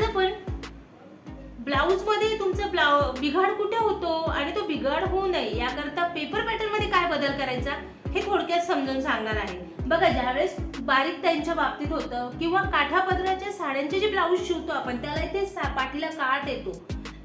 आज आपण ब्लाऊजमध्ये तुमचा ब्लाउ बिघाड कुठे होतो आणि तो बिघाड होऊ नये याकरता पेपर पॅटर्नमध्ये काय बदल करायचा हे थोडक्यात समजून सांगणार आहे. बघा ज्यावेळेस बारीक त्यांच्या बाबतीत होतं किंवा काठापदराच्या साड्यांचे जे ब्लाऊज शिवतो आपण त्याला इथे पाठीला काट येतो.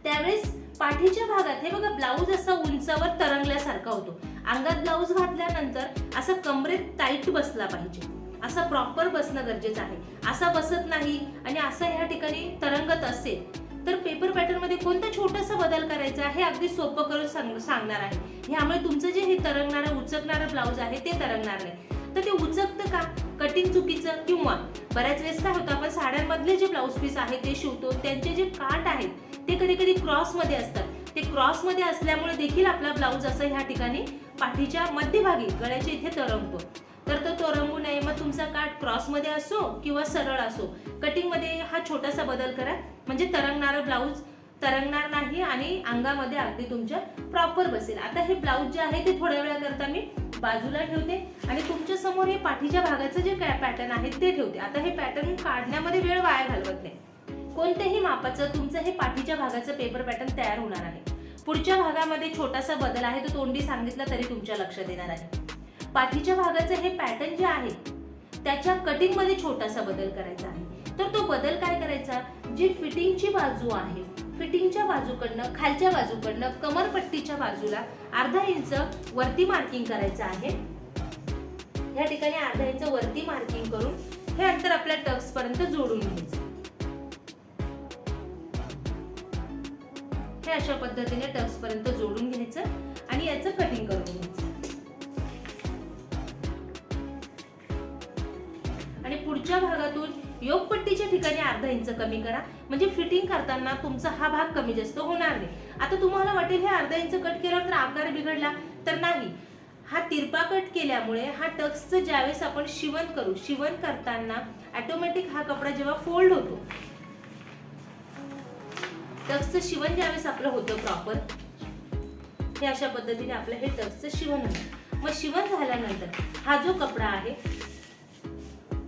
त्यावेळेस पाठीच्या भागात हे बघा ब्लाऊज असा उंचावर तरंगल्यासारखा होतो. अंगात ब्लाऊज घातल्यानंतर असा कमरेत टाईट बसला पाहिजे. असं प्रॉपर बसणं गरजेचं आहे. असा बसत नाही आणि असं ह्या ठिकाणी तरंगत असेल तर पेपर पॅटर्नमध्ये कोणता छोटासा बदल करायचा हे अगदी सोपं करून सांग- सांगणार आहे. ह्यामुळे तुमचं जे हे तरंगणारं उचकणारं ब्लाऊज आहे ते तरंगणार नाही. तर ते उचकतं का? कटिंग चुकीचं किंवा? बऱ्याच वेळेस काय होतं आपण साड्यांमधले जे ब्लाऊज पीस आहे ते शिवतो त्यांचे जे काठ आहेत ते कधी कधी क्रॉसमध्ये असतात. ते क्रॉसमध्ये असल्यामुळे देखील आपला ब्लाऊज असं ह्या ठिकाणी पाठीच्या मध्यभागी गळ्याच्या इथे तरंगतो. तर तो रंगू नये मग तुमचा काठ क्रॉसमध्ये असो किंवा सरळ असो कटिंगमध्ये हा छोटासा बदल करा. म्हणजे तरंगणारं ब्लाऊज तरंगणार नाही आणि अंगामध्ये अगदी तुमच्या प्रॉपर बसेल. आता हे ब्लाऊज जे आहे ते थोड्या वेळाकरता मी बाजूला ठेवते आणि तुमच्यासमोर हे पाठीच्या भागाचं जे काय पॅटर्न आहे ते ठेवते. आता हे पॅटर्न काढण्यामध्ये वेळ वाया घालवत नाही. कोणत्याही मापाचं तुमचं हे पाठीच्या भागाचं पेपर पॅटर्न तयार होणार आहे. पुढच्या भागामध्ये छोटासा बदल आहे तो तोंडी सांगितला तरी तुमच्या लक्षात येणार आहे. पाठीच्या भागाचं हे पॅटर्न जे आहे त्याच्या कटिंगमध्ये छोटासा बदल करायचा आहे. तर तो बदल काय करायचा? जी फिटिंगची बाजू आहे फिटिंगच्या बाजूकडनं खालच्या बाजूकडनं कमरपट्टीच्या बाजूला अर्धा इंच वरती मार्किंग करायचं आहे. या ठिकाणी अर्धा इंच वरती मार्किंग करून हे अंतर आपल्या टक्स पर्यंत जोडून घ्यायचं. हे अशा पद्धतीने टक्स पर्यंत जोडून घ्यायचं. आणि पुढच्या भागातून योगपट्टीच्या ठिकाणी अर्धा इंच कमी करा. म्हणजे फिटिंग करताना तुमचा हा भाग कमी जास्त होणार नाही. आता तुम्हाला वाटेल हे अर्धा इंच कट केल्यावर तर आकार बिघडला तर नाही. हा तिरपा कट केल्यामुळे हा टक्सचं ज्यावेळेस आपण शिवण करू शिवण करताना ऑटोमॅटिक हा कपडा जेव्हा फोल्ड होतो टक्सचं शिवण ज्यावेळेस आपलं होतं प्रॉपर हे अशा पद्धतीने आपलं हे टक्सचं शिवण होतं. मग शिवण झाल्यानंतर हा जो कपडा आहे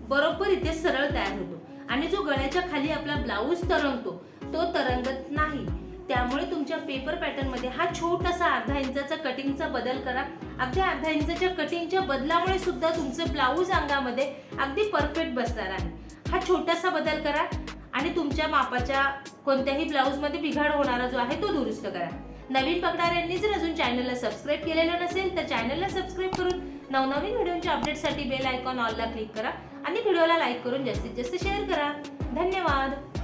बरोबर इथे सरळ तयार होतो. आणि जो गळ्याच्या खाली आपला ब्लाऊज तरंगतो तो तरंगत नाही. त्यामुळे तुमच्या पेपर पॅटर्नमध्ये हा छोटासा अर्धा इंचाचा कटिंगचा बदल करा. अगदी अर्धा इंचाच्या कटिंगच्या बदलामुळे सुद्धा तुमचं ब्लाऊज अंगामध्ये अगदी परफेक्ट बसणार आहे. हा छोटासा बदल करा आणि तुमच्या मापाच्या कोणत्याही ब्लाऊजमध्ये बिघाड होणारा जो आहे तो दुरुस्त करा. नवीन बघणाऱ्यांनी जर अजून चॅनलला सबस्क्राईब केलेलं नसेल तर चॅनलला सबस्क्राईब करून नवनवीन व्हिडिओच्या अपडेटसाठी बेल आयकॉन ऑलला क्लिक करा आणि व्हिडिओला लाईक करून जास्तीत जास्त शेअर करा. धन्यवाद.